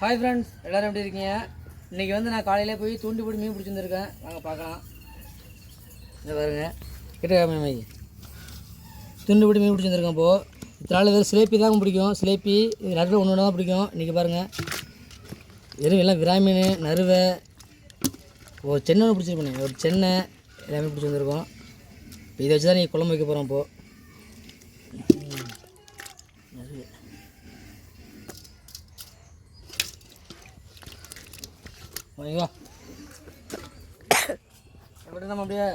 Hi friends எல்லோரும் எப்படி இருக்கீங்க? இன்றைக்கி வந்து நான் காலையில் போய் தூண்டி போட்டு மீன் பிடிச்சிருந்துருக்கேன். வாங்க பார்க்கலாம். இந்த பாருங்க. கிட்ட மை தூண்டி போட்டு மீன் பிடிச்சிருந்துருக்கேன் இப்போது இத்தனால வேறு சிலேப்பி தான் பிடிக்கும். சிலேப்பி இது நடுவில் ஒன்று ஒன்று தான் பிடிக்கும். இன்றைக்கி பாருங்கள் வெறும் எல்லாம் விராய் நறுவை. ஒரு சென்னை ஒன்று பிடிச்சிருப்பேன். ஒரு சென்னை எல்லாமே பிடிச்சி வந்திருக்கோம் இதை வச்சு தான் நீங்கள் குழம்பு வைக்க போகிறோம் இப்போது வாங்க எப்படி நம்ம அப்படியே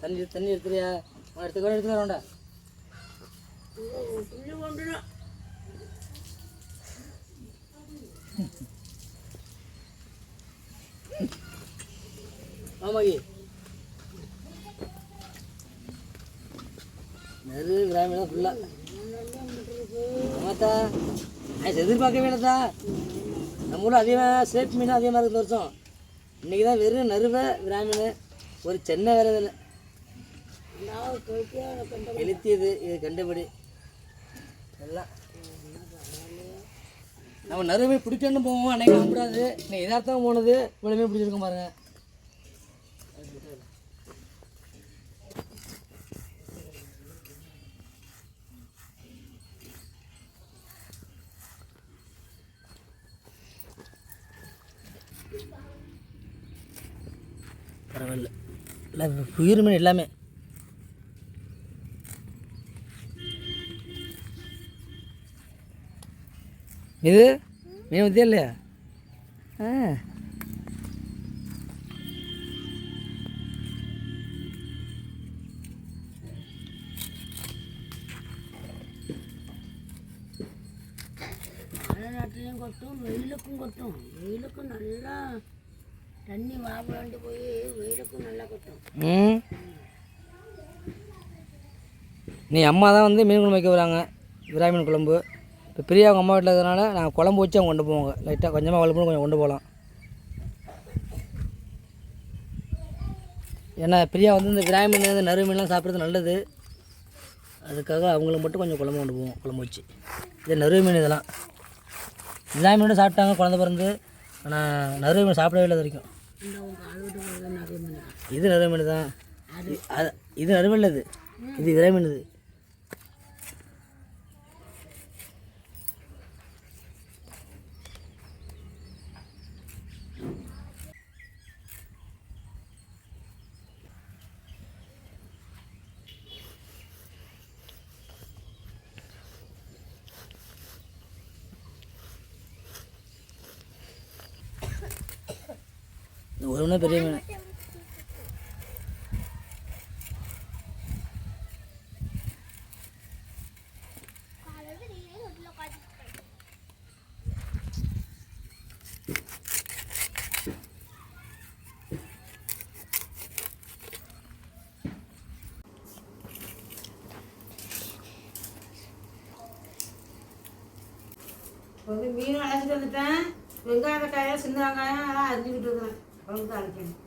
தண்ணி தண்ணி எடுத்துறியா எடுத்துக்கோ எடுத்துக்கோ வேண்டா ஆமாகி நெரு கிராமீணம் ஃபுல்லாக ஆமாத்தா. நான் எதிர்பார்க்கவே நம்ம ஊரில் அதிகமாக சேப் மீன் அதிகமாக இருக்குது இந்த வருஷம். இன்றைக்கி தான் வெறும் நறுவை பிராமின் ஒரு சென்னை வேறு இதில் எழுத்தியது இது கண்டபடி. எல்லாம். நம்ம நறுவை பிடிக்கணும்னு போவோம்? அன்னைக்கு நம்பக்கூடாது இன்னைக்கு எதார்த்தம் போனது இவ்வளோமே பிடிச்சிருக்கோம் பாருங்கள் பரவாயில்ல. இல்லை உயிர் மீன் எல்லாமே. இது மீன் வித்தியா இல்லையா? ஆ. மழை நாட்டிலையும் கொட்டும் வெயிலுக்கும் கொட்டும். வெயிலுக்கும் நல்லா தண்ணி மாப்பிளாண்டு போய் வெயிலுக்கும் நல்லா கொட்டும் நீ? அம்மா தான் வந்து மீன் குழம்பு வைக்க வராங்க விராய் மீன் குழம்பு. இப்போ பிரியா அவங்க அம்மா வீட்டில் இருக்கிறதுனால நாங்கள் குழம்பு வச்சு அவங்க கொண்டு போவாங்க. லைட்டாக கொஞ்சமாக வளர்ப்பு கொஞ்சம் கொண்டு போகலாம் ஏன்னா பிரியா வந்து இந்த விராய் மீன் வந்து நறு மீன்லாம் சாப்பிட்றது நல்லது. அதுக்காக அவங்களுக்கு மட்டும் கொஞ்சம் குழம்பு கொண்டு போவோம் குழம்பு வச்சு. இது நறு மீன் இதெல்லாம். விராய் மீனும் சாப்பிட்டாங்க குழந்த பிறந்து. ஆனால் நறு மீன் சாப்பிடவே இல்லை இது வரைக்கும் நிறைய மணி இது நிறைய மீன் தான். அது இது நறுமல்ல இது. இது மீன் இது இது ஒரு மீன் பெரிய மீன் வந்து மீன் அழைச்சிட்டு வந்துட்டேன் வெங்காய தக்காயம் சின்ன வெங்காயம் எல்லாம் அரிஞ்சுக்கிட்டு இருக்கிறேன் குழம்பு அரைக்கணும்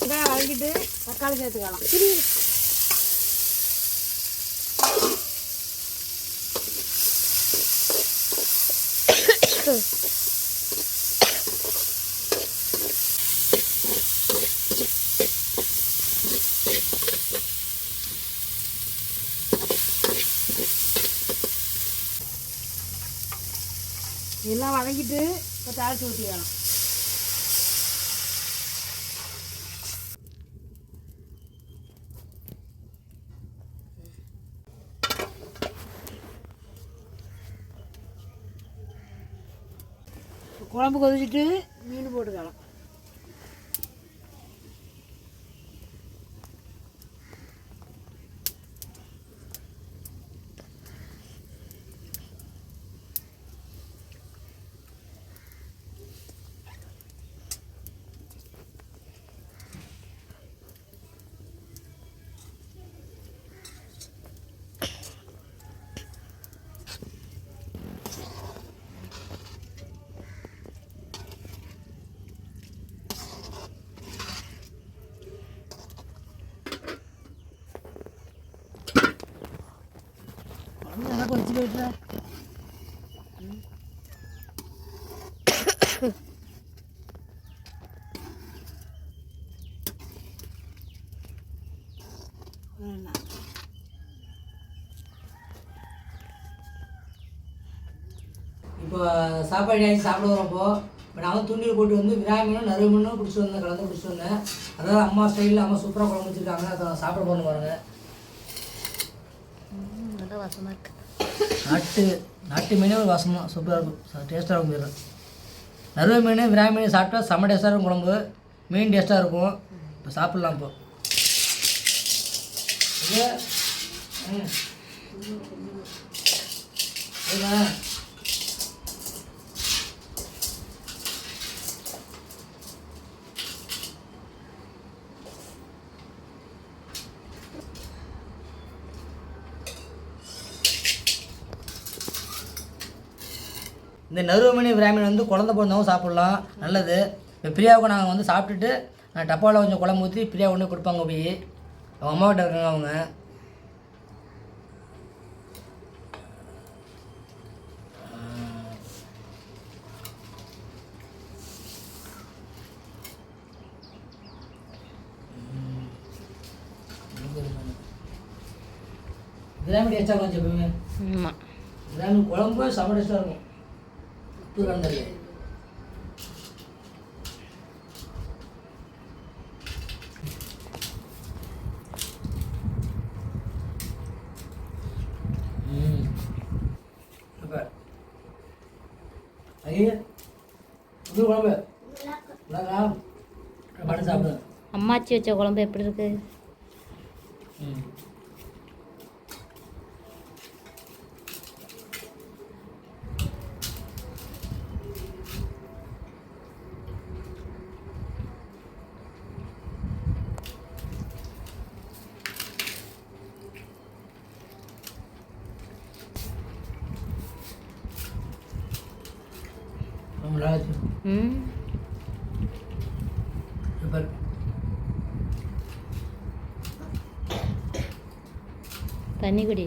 வெங்காயம் வதக்கிட்டு தக்காளி சேர்த்துக்கலாம். எல்லாம் வதக்கிட்டு இப்போ தாளிச்சு ஊற்றிக்கலாம் குழம்பு கொதிச்சிட்டு மீன் போட்டுக்கலாம் வச்சு போய்ட்டுறா இப்போ சாப்பாடு ஆகி சாப்பிட வரப்போ இப்போ நான் தூண்டில் போட்டு வந்து விராமீனும் நறுவு மீனும் பிடிச்சி வந்தேன் கலந்து பிடிச்சி வந்தேன். அதாவது அம்மா ஸ்டைலில் அம்மா சூப்பராக குழம்பு வச்சுருக்காங்க. அதை சாப்பிட போகணும் பாருங்க. நல்லா வாசமாக இருக்கு. நாட்டு நாட்டு மீனே ஒரு வாசமாக சூப்பராக இருக்கும். டேஸ்ட்டாக இருக்கும் பேர் நறுவை மீன் விராமி மீன் சாப்பிட்டா செம்ம டேஸ்ட்டாக இருக்கும் குழம்பு. மீன் டேஸ்ட்டாக இருக்கும். இப்போ சாப்பிட்லாம் இப்போ. ம். இந்த நறுவமணி பிராமின் வந்து குழந்த பிறந்தவங்க சாப்பிட்லாம். நல்லது. இப்போ பிரியாவுக்கு நாங்கள் வந்து சாப்பிட்டுட்டு டப்பாவில் கொஞ்சம் குழம்பு ஊற்றி பிரியா கொண்டு கொடுப்பாங்க போய். அவங்க அம்மா கிட்ட இருக்காங்க அவங்க. பிரியாணி டேஸ்ட்டாக கொஞ்சம் எப்பவுமே ஆமாம் பிரியாணி குழம்பு டேஸ்ட்டாக இருக்கும். சாப்பிடு. அம்மாச்சி வச்ச குழம்பு எப்படி இருக்கு? ம் சூப்பர் தண்ணி குடி